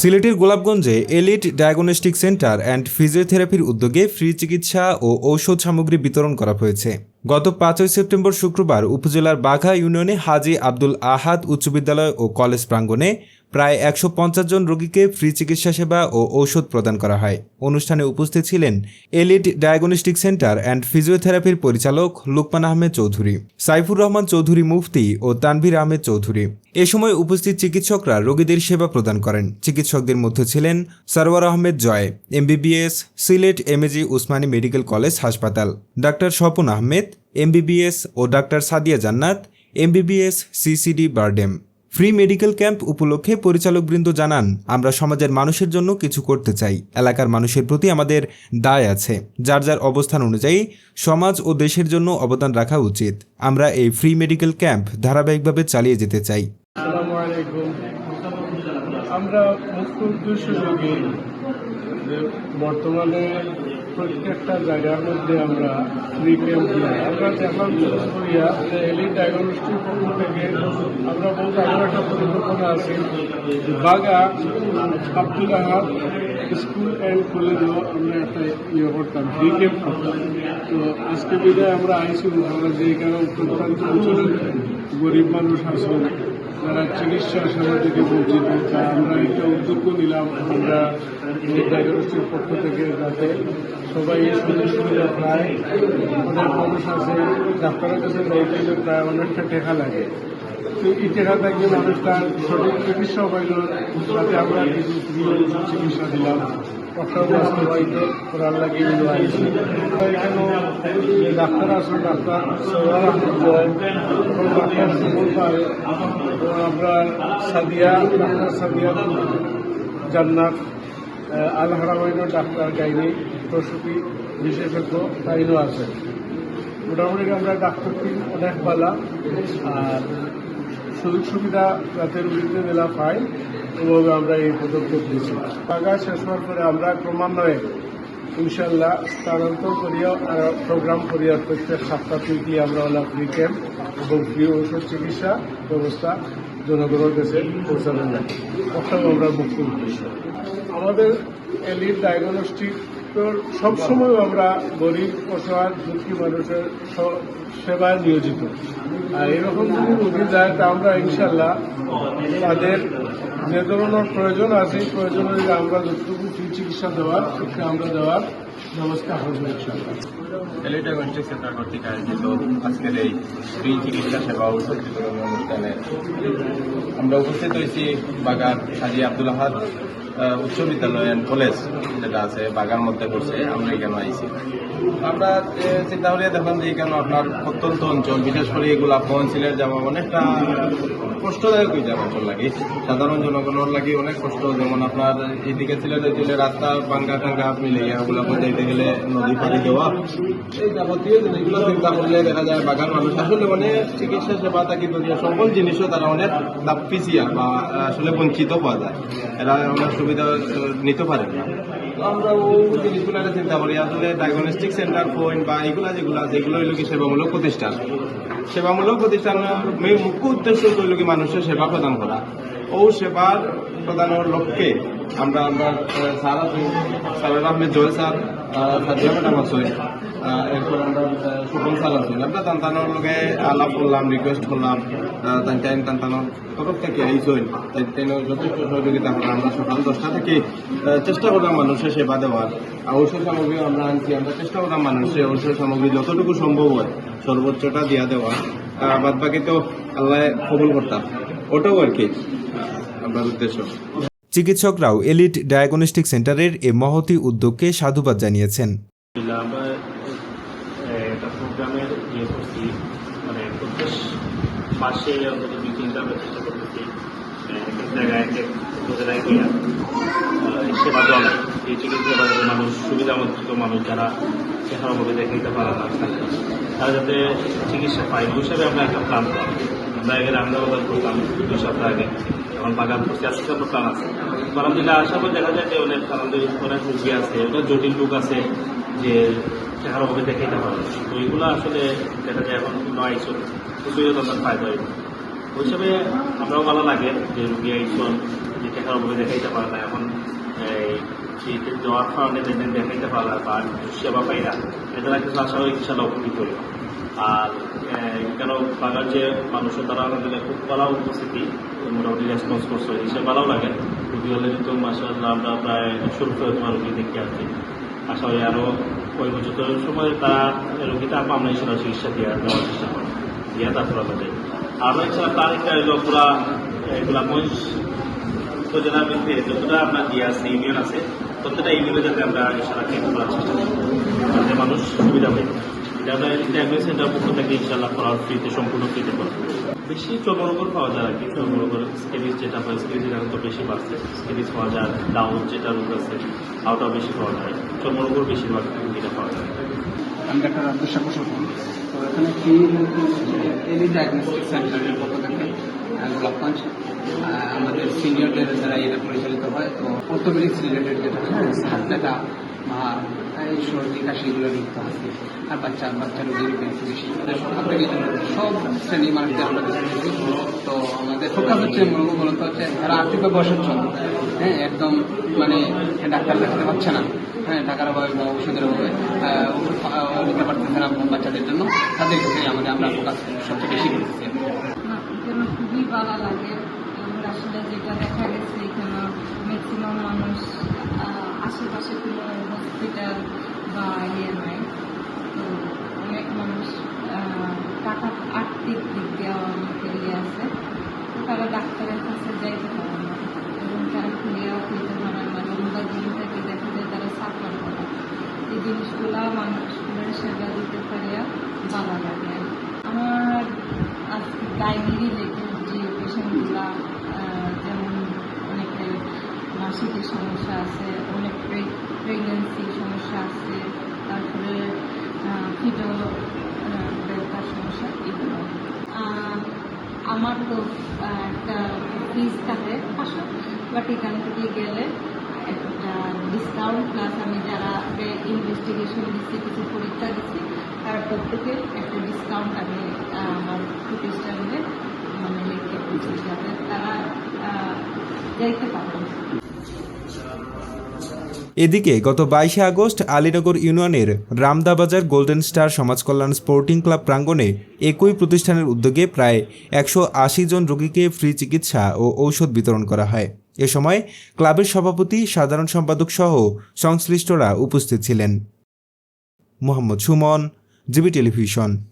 সিলেটের গোলাপগঞ্জে elite diagnostic centre and ফিজিওথেরাপির উদ্যোগে ফ্রি চিকিৎসা ও ঔষধ সামগ্রী বিতরণ করা হয়েছে। গত পাঁচই সেপ্টেম্বর শুক্রবার উপজেলার বাঘা ইউনিয়নে হাজি আব্দুল আহাদ উচ্চ বিদ্যালয় ও কলেজ প্রাঙ্গণে প্রায় একশো পঞ্চাশ জন রোগীকে ফ্রি চিকিৎসা সেবা ও ঔষধ প্রদান করা হয়। অনুষ্ঠানে উপস্থিত ছিলেন এলিট ডায়াগনস্টিক সেন্টার অ্যান্ড ফিজিওথেরাপির পরিচালক লুকমান আহমেদ চৌধুরী, সাইফুর রহমান চৌধুরী মুফতি ও তানভীর আহমেদ চৌধুরী। এ সময় উপস্থিত চিকিৎসকরা রোগীদের সেবা প্রদান করেন। চিকিৎসকদের মধ্যে ছিলেন Sarwar Ahmed Joy, MBBS, Sylhet MAG Osmani medical college হাসপাতাল, ডাক্তার স্বপন আহমেদ, এমবিবিএস ও doctor Sadia Jannat, MBBS, CCD BIRDEM. Free medical camp উপলক্ষে পরিচালকবৃন্দ জানান, আমরা সমাজের মানুষের জন্য কিছু করতে চাই। এলাকার মানুষের প্রতি আমাদের দায় আছে। যার যার অবস্থান অনুযায়ী সমাজ ও দেশের জন্য অবদান রাখা উচিত। আমরা এই ফ্রি মেডিকেল ক্যাম্প ধারাবাহিকভাবে চালিয়ে যেতে চাই। আমরা বর্তমানে প্রত্যেকটা জায়গার মধ্যে আমরা ফ্রি ক্যাম্প দিই আমরা এখন করিয়া এলি ডায়াগনস্টিক পক্ষ থেকে আমরা বহুত আগের একটা পরিকল্পনা আছে। বাগা, আব্দুল আহাদ স্কুল অ্যান্ড কলেজেও আমরা একটা ইয়ে করতাম ফ্রি ক্যাম্প করতাম। তো আজকে বিদায় আমরা আইসি আমরা যে এখানে প্রত্যন্ত অঞ্চলের গরিব মানুষ যারা চিকিৎসা সেবা থেকে বঞ্চিত তা আমরা একটা উদ্যোগ নিলাম। আমরা ডায়াগনস্টিক পক্ষ থেকে যাতে সবাই এই সুযোগ সুবিধা পায় অনেক মানুষ আছে, ডাক্তারের কাছে যাইতে গেলে প্রায় অনেকটা টেকা লাগে। তো এই টেকা মানুষ তার সঠিক চিকিৎসা পাইল তাতে আমরা চিকিৎসা দিলাম। ডক্টর বাস্তবায়িত করার লাগে এখানে ডাক্তার আছেন ডাক্তার এবং ডাক্তার সুমন পায় আমরা সাদিয়া ডাক্তার সাদিয়া জান্নাত আল হারামাইনের ডাক্তার গাইনি প্রসূতি বিশেষজ্ঞ তাইনও আছে মোটামুটি আমরা ডাক্তার টিম অনেক ভালো আর সুযোগ সুবিধা যাতে মেলা পাই এভাবে আমরা এই পদক্ষেপ দিয়েছি টাকা শেষ হওয়ার পরে আমরা ক্রমান্বয়ে ইনশাল্লাহ স্থানান্তর করিয়া প্রোগ্রাম করিয়া প্রত্যেক সপ্তাহ থেকে আমরা ওলা ফ্রি ক্যাম্প এবং ফ্রি ঔষধ চিকিৎসা ব্যবস্থা জনগণের কাছে পৌঁছানো যায় ওটাও আমরা মুখ্য উদ্দেশ্য আমাদের এলিট ডায়াগনস্টিক সবসময় আমরা গরিব, অসহায়, দুঃখী মানুষের সেবায় নিয়োজিত। আর এরকম যদি রোগী যায়, তা আমরা ইনশাল্লাহ তাদের যে ধরনের প্রয়োজন আছে প্রয়োজন আমরা যতটুকু চিকিৎসা দেওয়ার সেটা আমরা দেওয়ার এই চিকিৎসা সেবা আমরা উপস্থিত হয়েছি বাগান হাজি আব্দুল আহাদ উচ্চ বিদ্যালয় অ্যান্ড কলেজ যেটা আছে, বাগান মধ্যে পড়ছে আমরা এখানে আইছি। আমরা চিন্তা করি দেখলাম যে এখানে আপনার প্রত্যন্ত অঞ্চল, বিশেষ করে এগুলা অঞ্চলের যাওয়া অনেকটা কষ্টদায়ক হয়ে যাবে অঞ্চল লাগে। সাধারণ জনগণের লাগে অনেক কষ্ট। যেমন আপনার এদিকে সিলেট দিলে রাস্তা বাঙ্গা টাঙ্গা মিলে এগুলো যাইতে গেলে নদী পাড়ি দেওয়া। এই যাবতীয় জিনিসগুলো চিন্তা করলে দেখা যায় বাগান মানুষ। আসলে মানে চিকিৎসা সেবা দুনিয়া সকল জিনিসও তারা অনেক পিছিয়া বা আসলে বঞ্চিত পাওয়া যায়। এরা অনেক সুবিধা নিতে পারে না। আমরা ও জিনিসগুলো চিন্তা করি, আসলে ডায়াগনস্টিক সেন্টার পয়েন্ট বা এগুলা যেগুলো হইল কি সেবামূলক প্রতিষ্ঠান। সেবামূলক প্রতিষ্ঠানের মুখ্য উদ্দেশ্য হইল কি মানুষের সেবা প্রদান করা। ও সেবার প্রদানের লক্ষ্যে আমরা আমরা স্যার আছি স্যারের আহমেদ জয় স্যার সাজিয়া ম্যাডাম এরপর আমরা সুপন স্যার আছি আমরা তান্তানোর লগে আলাপ করলাম রিকোয়েস্ট করলাম তাই তান্তানোর তরফ থেকে আইসইন তাই যথেষ্ট সহযোগিতা করলাম আমরা সকাল দশটা থেকে চেষ্টা করলাম মানুষের সেবা দেওয়ার। ঔষধ সামগ্রী আমরা আনছি আমরা চেষ্টা করলাম মানুষের ঔষধ সামগ্রী যতটুকু সম্ভব হয় সর্বোচ্চটা দিয়া দেওয়া বাদ বাকি তো আল্লাহ কবুল করতাম ওটাও আর কি আমার উদ্দেশ্য। চিকিৎসকরাও এলিট ডায়াগনস্টিক সেন্টারের এ মহতি উদ্যোগকে সাধুবাদ জানিয়েছেন আলহামদুলিল্লাহ আমরা আহ, একটা প্রোগ্রামের ইয়ে করছি মানে প্রত্যেক মাসে অন্তত দুই তিনটা আমরা চেষ্টা করতেছি জায়গায় সেবা দল এই চিকিৎসা বাজারে মানুষ সুবিধা বঞ্চিত মানুষ যারা সেখানে দেখে দিতে পারে না। তারা যাতে চিকিৎসা পায় ওই হিসাবে আমরা একটা প্ল্যান আমরা এখানে আহমেদাবাদ করতাম দুই সপ্তাহ আগে। বাগান করছি, আজকে আমরা প্ল্যান আছে। আলহামদুলিল্লাহ আসার পর দেখা যায় যে অনেক আলহামদুলিল্লাহ অনেক রুগী আছে, অনেক জটিল রোগ আছে, যে চেহারা ভাবে দেখাইতে পারে তো এগুলো আসলে দেখা যায় এখন নয় কিছুই তাদের ফায়দা হয় ওই হিসাবে আমরাও ভালো লাগে যে রুগী আইসন, যে টাকার অভাবে দেখাইতে পারে না। এখন, এই শীতে যাওয়ার কারণে যেদিন দেখাইতে পারে না বা সেবা পাই না। এদের কিছু আশা হয় ইনশাল্লাহ উপকৃত আর কেন বাগার যে মানুষের দ্বারা আমাদের খুব ভালো উপস্থিতি, মোটামুটি রেসপন্স করছে। হিসেবে ভালো লাগে। রুগী হলে কিন্তু মাসে আমরা প্রায় শুরু করে তোমার রুগী দেখে আসছি। আশা করি আরও বছর সময় তারা রোগীটা আমরা হিসেবে চিকিৎসা দেওয়ার দেওয়ার চেষ্টা করে, দিয়ে তারপর আমাদের আর এছাড়া তার একটা পুরা মহিষ উপজেলার মধ্যে যতটা আপনার দিয়ে আছে ইউনিয়ন আছে, প্রত্যেকটা ইউনিয়নে যাতে আমরা ইনশাল্লাহ ক্যাম্প করার চেষ্টা করি। মানুষ সুবিধা পায়। আমরা সেন্টার থেকে ইনশাল্লাহ ফ্রিতে, সম্পূর্ণ বেশি পাওয়া যায় আর কি যেটা বেশি বাড়ছে। স্কেলিস পাওয়া যায় ডাউন যেটা রোগ আছে আওটাও বেশি পাওয়া যায়। চর্মরোগের বেশিরভাগ এটা পাওয়া যায়। আমি ডাক্তার আব্দুল তো এখানে সেন্টারের আমাদের সিনিয়রদের দ্বারা এটা পরিচালিত হয়, তো অর্থোপেডিক্স রিলেটেড যেটা ব্যথা বা এই সর্দি, কাশি, এগুলো হয় আর বাচ্চা বাচ্চা রোগীর বেশি সব শ্রেণি মানুষদের আমরা ফোকাস হচ্ছে মূলত হচ্ছে যারা আর্থিকভাবে অসচ্ছল হ্যাঁ একদম মানে ডাক্তার দেখাতে পারছে না হ্যাঁ টাকার অভাবে বা ওষুধের অভাবে নিতে পারতেছে না বাচ্চাদের জন্য, তাদের ক্ষেত্রে আমাদের আমরা ফোকাস সবচেয়ে বেশি করতেছি খুবই ভালো লাগে। আসলে যেটা দেখা গেছে, এখানে ম্যাক্সিমাম মানুষ আশেপাশে কোনো হসপিটাল বা ইয়ে নাই। তো অনেক মানুষ টাকা আর্থিক দিক দিয়ে অনেকের ইয়ে আছে তো তারা ডাক্তারের কাছে যাইতে পারে না এবং তারা খুলিয়াও খেতে পারে না লম্বা দিন থেকে দেখা যায় তারা সাফার করে এই জিনিসগুলা মানুষগুলোর সেবা দিতে পারিয়া ভালো লাগে। আমার আজকে গাইনি রিলেটেড যে পেশেন্টগুলা যেমন অনেকের মাসিকের সমস্যা আছে, অনেক প্রেগনেন্সির সমস্যা আছে, তারপরে ফিটো ব্যথার সমস্যা এগুলো। আমার তো একটা ফিজ থাকে পাঁচশো বাট এখান থেকে গেলে ডিসকাউন্ট প্লাস আমি যারা ইনভেস্টিগেশন দিচ্ছি, কিছু পরীক্ষা দিচ্ছি প্রত্যেকের একটা ডিসকাউন্ট আমি আমার প্রতিষ্ঠানে মানে লিখে দিচ্ছি। যাতে তারা এদিকে গত বাইশে আগস্ট আলীনগর ইউনিয়নের রামদাবাজার গোল্ডেন স্টার সমাজ কল্যাণ স্পোর্টিং ক্লাব প্রাঙ্গণে একই প্রতিষ্ঠানের উদ্যোগে প্রায় একশো আশি জন রোগীকে ফ্রি চিকিৎসা ও ঔষধ বিতরণ করা হয়। এ সময় ক্লাবের সভাপতি সাধারণ সম্পাদক সহ সংশ্লিষ্টরা উপস্থিত ছিলেন। Mohammad Sumon GB television.